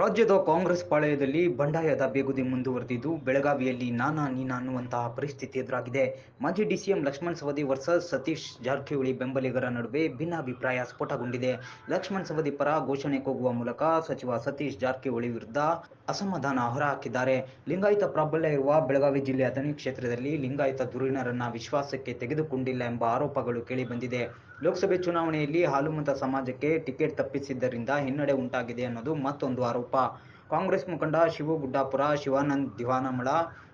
ರಾಜ್ಯದ ಕಾಂಗ್ರೆಸ್ ಪಾಳಯದಲ್ಲಿ ಬಂಡಾಯದ ಬೇಗುದಿ ಮುಂದುವರೆದಿದ್ದು ಬೆಳಗಾವಿಯಲ್ಲಿ ನಾನಾ ನೀನಾ ಅನ್ನುವಂತಹ ಪರಿಸ್ಥಿತಿ ಎದುರಾಗಿದೆ. ಮಾಜಿ ಡಿಸಿಎಂ ಲಕ್ಷ್ಮಣ್ ಸವದಿ ವರ್ಸಸ್ ಸತೀಶ್ ಜಾರಕಿಹೊಳಿ ಬೆಂಬಲಿಗರ ನಡುವೆ ಭಿನ್ನಾಭಿಪ್ರಾಯ ಸ್ಫೋಟಗೊಂಡಿದೆ. ಲಕ್ಷ್ಮಣ್ ಸವದಿ ಪರ ಘೋಷಣೆ ಕೂಗುವ ಮೂಲಕ ಸಚಿವ ಸತೀಶ್ ಜಾರಕಿಹೊಳಿ ವಿರುದ್ಧ ಅಸಮಾಧಾನ ಹೊರಹಾಕಿದ್ದಾರೆ ಲಿಂಗಾಯತ ಪ್ರಾಬಲ್ಯ ಇರುವ ಬೆಳಗಾವಿ ಜಿಲ್ಲೆ ಅಥಣಿ ಕ್ಷೇತ್ರದಲ್ಲಿ ಲಿಂಗಾಯತ ಧುರೀಣರನ್ನ ವಿಶ್ವಾಸಕ್ಕೆ ತೆಗೆದುಕೊಂಡಿಲ್ಲ ಎಂಬ ಆರೋಪಗಳು ಕೇಳಿಬಂದಿದೆ. ಲೋಕಸಭೆ ಚುನಾವಣೆಯಲ್ಲಿ ಹಾಲುಮತ ಸಮಾಜಕ್ಕೆ ಟಿಕೆಟ್ ತಪ್ಪಿಸಿದ್ದರಿಂದ ಹಿನ್ನಡೆ ಉಂಟಾಗಿದೆ ಅನ್ನೋದು ಮತ್ತೊಂದು ಆರೋಪ. ಕಾಂಗ್ರೆಸ್ ಮುಖಂಡ ಶಿವು ಗುಡ್ಡಾಪುರ ಶಿವಾನಂದ್ ದಿವಾನಮಳ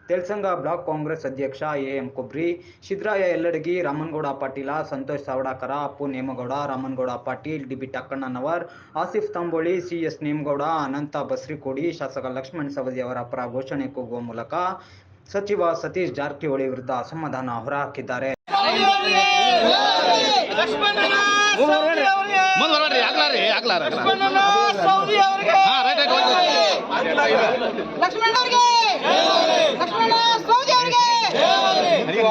ತೆಲ್ಸಂಗ ಬ್ಲಾಕ್ ಕಾಂಗ್ರೆಸ್ ಅಧ್ಯಕ್ಷ A M Kobri Shidraya Elladagi Ramangouda Patil Santosh Savadkar Appu Nemagouda Ramangouda Patil D B Takkannavar Asif Tamboli C S Nemagouda Ananth Basrikodi ಶಾಸಕ ಲಕ್ಷ್ಮಣ್ ಸವದಿ ಅವರ ಪರ ಘೋಷಣೆ ಕೂಗುವ ಮೂಲಕ ಸಚಿವ ಸತೀಶ್ ಜಾರಕಿಹೊಳಿ ವಿರುದ್ಧ ಅಸಮಾಧಾನ ಹೊರಹಾಕಿದ್ದಾರೆ. ಲಕ್ಷ್ಮಣನ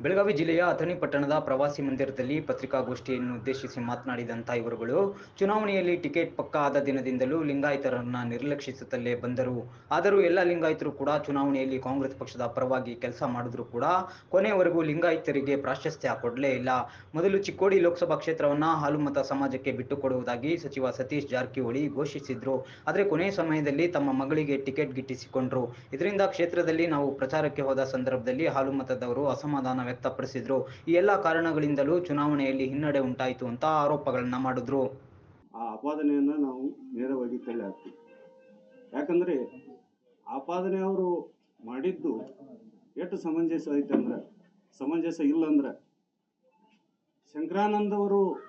ಬೆಳಗಾವಿ ಜಿಲ್ಲೆಯ ಅಥಣಿ ಪಟ್ಟಣದ ಪ್ರವಾಸಿ ಮಂದಿರದಲ್ಲಿ ಪತ್ರಿಕಾಗೋಷ್ಠಿಯನ್ನು ಉದ್ದೇಶಿಸಿ ಮಾತನಾಡಿದಂಥ ಇವರುಗಳು, ಚುನಾವಣೆಯಲ್ಲಿ ಟಿಕೆಟ್ ಪಕ್ಕ ಆದ ದಿನದಿಂದಲೂ ಲಿಂಗಾಯತರನ್ನ ನಿರ್ಲಕ್ಷಿಸುತ್ತಲೇ ಬಂದರು. ಆದರೂ ಎಲ್ಲ ಲಿಂಗಾಯತರು ಕೂಡ ಚುನಾವಣೆಯಲ್ಲಿ ಕಾಂಗ್ರೆಸ್ ಪಕ್ಷದ ಪರವಾಗಿ ಕೆಲಸ ಮಾಡಿದ್ರು ಕೂಡ ಕೊನೆಯವರೆಗೂ ಲಿಂಗಾಯತರಿಗೆ ಪ್ರಾಶಸ್ತ್ಯ ಕೊಡಲೇ ಇಲ್ಲ. ಮೊದಲು ಚಿಕ್ಕೋಡಿ ಲೋಕಸಭಾ ಕ್ಷೇತ್ರವನ್ನ ಹಾಲುಮತ ಸಮಾಜಕ್ಕೆ ಬಿಟ್ಟುಕೊಡುವುದಾಗಿ ಸಚಿವ ಸತೀಶ್ ಜಾರಕಿಹೊಳಿ ಘೋಷಿಸಿದ್ರು. ಆದರೆ ಕೊನೆಯ ಸಮಯದಲ್ಲಿ ತಮ್ಮ ಮಗಳಿಗೆ ಟಿಕೆಟ್ ಗಿಟ್ಟಿಸಿಕೊಂಡ್ರು. ಇದರಿಂದ ಕ್ಷೇತ್ರದಲ್ಲಿ ನಾವು ಪ್ರಚಾರಕ್ಕೆ ಹೋದ ಸಂದರ್ಭದಲ್ಲಿ ಹಾಲುಮತದವರು ಅಸಮಾಧಾನ ವ್ಯಕ್ತಪಡಿಸಿದ್ರು. ಈ ಎಲ್ಲ ಕಾರಣಗಳಿಂದಲೂ ಚುನಾವಣೆಯಲ್ಲಿ ಹಿನ್ನಡೆ ಉಂಟಾಯಿತು ಅಂತ ಆರೋಪಗಳನ್ನ ಮಾಡಿದ್ರು. ಆ ಆಪಾದನೆಯನ್ನ ನಾವು ನೇರವಾಗಿ ತಳ್ಳಿ ಹಾಕ್ತೀವಿ. ಯಾಕಂದ್ರೆ ಆಪಾದನೆ ಅವರು ಮಾಡಿದ್ದು ಎಷ್ಟು ಸಮಂಜಸ ಐತೆ ಅಂದ್ರೆ, ಸಮಂಜಸ ಇಲ್ಲ ಅಂದ್ರೆ ಶಂಕರಾನಂದ್ ಅವರು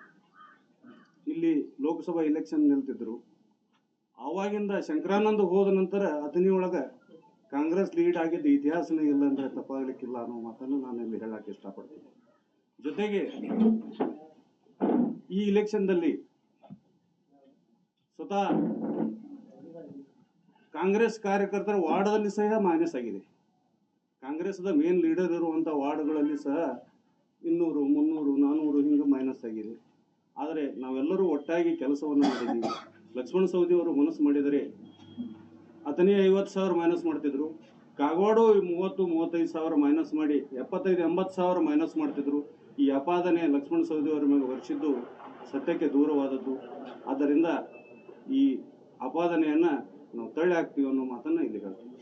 ಇಲ್ಲಿ ಲೋಕಸಭಾ ಎಲೆಕ್ಷನ್ ನಿಲ್ತಿದ್ರು. ಆವಾಗಿಂದ ಶಂಕರಾನಂದ್ ಹೋದ ನಂತರ ಒಳಗೆ ಕಾಂಗ್ರೆಸ್ ಲೀಡ್ ಆಗಿದ್ದ ಇತಿಹಾಸನೇ ಇಲ್ಲ ಅಂದ್ರೆ ತಪ್ಪಾಗಲಿಕ್ಕಿಲ್ಲ ಅನ್ನೋ ಮಾತನ್ನು ನಾನು ಇಲ್ಲಿ ಹೇಳಕ್ಕೆ ಇಷ್ಟಪಡ್ತೀನಿ. ಜೊತೆಗೆ ಈ ಇಲೆಕ್ಷನ್ದಲ್ಲಿ ಸ್ವತಃ ಕಾಂಗ್ರೆಸ್ ಕಾರ್ಯಕರ್ತರ ವಾರ್ಡ್ದಲ್ಲಿ ಸಹ ಮೈನಸ್ ಆಗಿದೆ. ಕಾಂಗ್ರೆಸ್ದ ಮೇನ್ ಲೀಡರ್ ಇರುವಂಥ ವಾರ್ಡ್ಗಳಲ್ಲಿ ಸಹ ಇನ್ನೂರು, ಮುನ್ನೂರು ನಾನ್ನೂರು ಹಿಂಗೆ ಮೈನಸ್ ಆಗಿದೆ. ಆದರೆ ನಾವೆಲ್ಲರೂ ಒಟ್ಟಾಗಿ ಕೆಲಸವನ್ನು ಮಾಡಿದ್ದೀವಿ. ಲಕ್ಷ್ಮಣ ಸವದಿ ಅವರು ಮನಸ್ಸು ಮಾಡಿದರೆ ಅತನೇ ಐವತ್ತು ಸಾವಿರ ಮೈನಸ್ ಮಾಡ್ತಿದ್ರು. ಕಾಗೋಡು ಮೂವತ್ತು, ಮೂವತ್ತೈದು ಸಾವಿರ ಮೈನಸ್ ಮಾಡಿ, ಎಪ್ಪತ್ತೈದು, ಎಂಬತ್ತು ಸಾವಿರ ಮೈನಸ್ ಮಾಡ್ತಿದ್ರು. ಈ ಅಪಾದನೆ ಲಕ್ಷ್ಮಣ ಸವದಿ ಅವರ ಮೇಲೆ ವರ್ಷಿದ್ದು ಸತ್ಯಕ್ಕೆ ದೂರವಾದದ್ದು. ಆದ್ದರಿಂದ ಈ ಅಪಾದನೆಯನ್ನು ನಾವು ತಳ್ಳಿ ಹಾಕ್ತೀವಿ ಅನ್ನೋ ಮಾತನ್ನು ಇಲ್ಲಿ ಹೇಳ್ತೀವಿ